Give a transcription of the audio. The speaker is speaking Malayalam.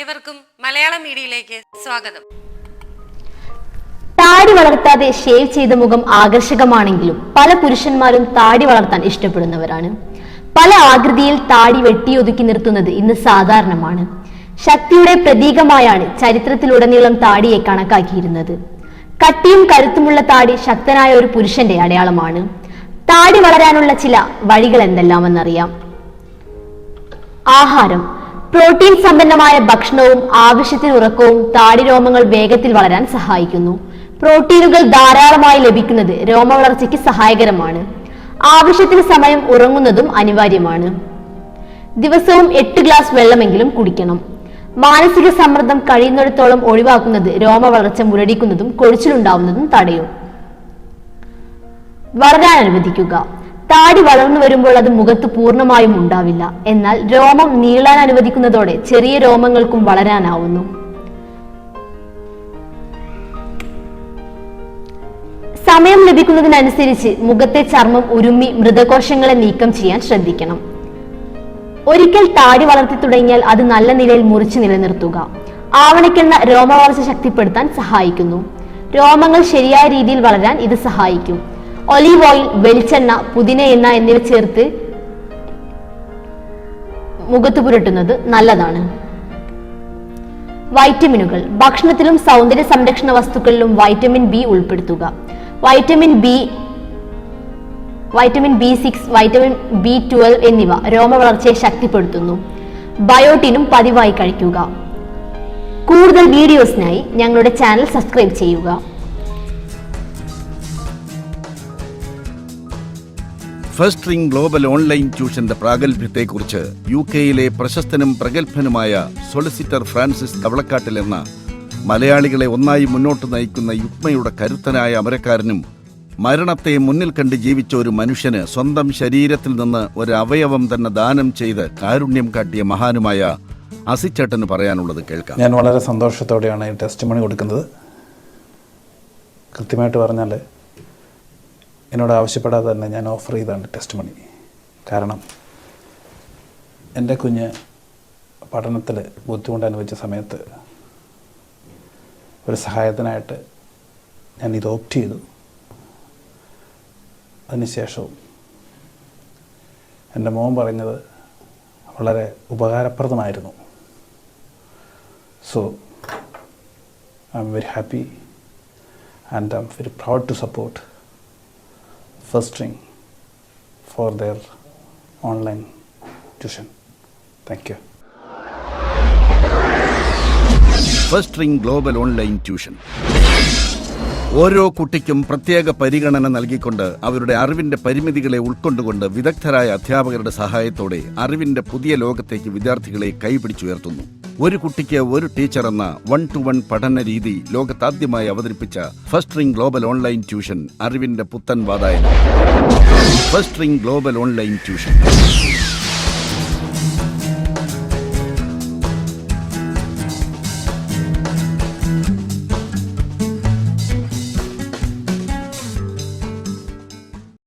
ഏവർക്കും മലയാള മീഡിയയിലേക്ക് സ്വാഗതം. താടി വളർത്താതെ ഷേവ് ചെയ്ത മുഖം ആകർഷകമാണെങ്കിലും പല പുരുഷന്മാരും താടി വളർത്താൻ ഇഷ്ടപ്പെടുന്നവരാണ്. പല ആകൃതിയിൽ താടി വെട്ടിയൊതുക്കി നിർത്തുന്നത് ഇന്ന് സാധാരണമാണ്. ശക്തിയുടെ പ്രതീകമായാണ് ചരിത്രത്തിലുടനീളം താടിയെ കണക്കാക്കിയിരുന്നത്. കട്ടിയും കരുത്തുമുള്ള താടി ശക്തനായ ഒരു പുരുഷന്റെ അടയാളമാണ്. താടി വളരാനുള്ള ചില വഴികൾ എന്തെല്ലാമെന്നറിയാം. ആഹാരം. പ്രോട്ടീൻ സമ്പന്നമായ ഭക്ഷണവും ആവശ്യത്തിന് ഉറക്കവും താടി രോമങ്ങൾ വേഗത്തിൽ വളരാൻ സഹായിക്കുന്നു. പ്രോട്ടീനുകൾ ധാരാളമായി ലഭിക്കുന്നത് രോമ വളർച്ചയ്ക്ക് സഹായകരമാണ്. ആവശ്യത്തിന് സമയം ഉറങ്ങുന്നതും അനിവാര്യമാണ്. ദിവസവും എട്ട് ഗ്ലാസ് വെള്ളമെങ്കിലും കുടിക്കണം. മാനസിക സമ്മർദ്ദം കഴിയുന്നിടത്തോളം ഒഴിവാക്കുന്നത് രോമവളർച്ച മുരടിക്കുന്നതും കൊഴിച്ചിലുണ്ടാവുന്നതും തടയും. വളരാൻ അനുവദിക്കുക. താടി വളർന്നു വരുമ്പോൾ അത് മുഖത്ത് പൂർണമായും ഉണ്ടാവില്ല. എന്നാൽ രോമം നീളാൻ അനുവദിക്കുന്നതോടെ ചെറിയ രോമങ്ങൾക്കും വളരാനാവുന്നു. സമയം ലഭിക്കുന്നതിനനുസരിച്ച് മുഖത്തെ ചർമ്മം ഉരുമ്മി മൃതകോശങ്ങളെ നീക്കം ചെയ്യാൻ ശ്രദ്ധിക്കണം. ഒരിക്കൽ താടി വളർത്തി തുടങ്ങിയാൽ അത് നല്ല നിലയിൽ മുറിച്ച് നിലനിർത്തുക. ആവണിക്കുന്ന രോമവളർച്ച ശക്തിപ്പെടുത്താൻ സഹായിക്കുന്നു. രോമങ്ങൾ ശരിയായ രീതിയിൽ വളരാൻ ഇത് സഹായിക്കും. ഒലീവ് ഓയിൽ വെളിച്ചെണ്ണ പുതിന എണ്ണ എന്നിവ ചേർത്ത് മുഖത്ത് പുരട്ടുന്നത് നല്ലതാണ്. വൈറ്റമിനുകൾ. ഭക്ഷണത്തിലും സൗന്ദര്യ സംരക്ഷണ വസ്തുക്കളിലും വൈറ്റമിൻ ബി ഉൾപ്പെടുത്തുക. Vitamin B vitamin B six vitamin B twelve എന്നിവ രോമ വളർച്ചയെ ശക്തിപ്പെടുത്തുന്നു. ബയോട്ടിനും പതിവായി കഴിക്കുക. കൂടുതൽ വീഡിയോസിനായി ഞങ്ങളുടെ ചാനൽ സബ്സ്ക്രൈബ് ചെയ്യുക. ഫസ്റ്റ് റിംഗ് ഗ്ലോബൽ ഓൺലൈൻ ട്യൂഷന്റെ പ്രാഗൽഭ്യത്തെക്കുറിച്ച് യു കെയിലെ പ്രശസ്തനും പ്രഗത്ഭനുമായ സൊളിസിറ്റർ ഫ്രാൻസിസ് കവളക്കാട്ടിൽ എന്ന മലയാളികളെ ഒന്നായി മുന്നോട്ട് നയിക്കുന്ന യുക്മയുടെ കരുത്തനായ അമരക്കാരനും മരണത്തെ മുന്നിൽ കണ്ട് ജീവിച്ച ഒരു മനുഷ്യന് സ്വന്തം ശരീരത്തിൽ നിന്ന് ഒരു അവയവം തന്നെ ദാനം ചെയ്ത് കാരുണ്യം കാട്ടിയ മഹാനുമായ അസിച്ചേട്ടന് പറയാനുള്ളത് കേൾക്കാം. ഞാൻ വളരെ സന്തോഷത്തോടെയാണ് ഈ ടെസ്റ്റ് മണി കൊടുക്കുന്നത്. കൃത്യമായിട്ട് പറഞ്ഞാൽ എന്നോട് ആവശ്യപ്പെടാതെ തന്നെ ഞാൻ ഓഫർ ചെയ്താണ് ടെസ്റ്റ് മണി കാരണം എന്റെ കുഞ്ഞ് പഠനത്തിൽ ബുദ്ധിമുട്ട് അനുഭവിച്ച സമയത്ത് ഒരു സഹായത്തിനായിട്ട് ഞാൻ ഇത് ഓപ്റ്റ് ചെയ്തു. അതിനുശേഷവും എന്റെ മോൻ പറഞ്ഞത് വളരെ ഉപകാരപ്രദമായിരുന്നു. So I'm very happy and I'm very proud to First String for their online tuition. Thank you. First string global online tuition ഓരോ കുട്ടിക്കും പ്രത്യേക പരിഗണന നൽകിക്കൊണ്ട് അവരുടെ അറിവിന്റെ പരിമിതികളെ ഉൾക്കൊണ്ടുകൊണ്ട് വിദഗ്ധരായ അധ്യാപകരുടെ സഹായത്തോടെ അറിവിന്റെ പുതിയ ലോകത്തേക്ക് വിദ്യാർത്ഥികളെ കൈപിടിച്ചുയർത്തുന്നു ഒരു കുട്ടിക്ക് ഒരു ടീച്ചർ എന്ന വൺ ടു വൺ പഠന രീതി ലോകത്താദ്യമായി അവതരിപ്പിച്ച first string global online tuition അറിവിന്റെ പുത്തൻ വാതായനം. First string global online tuition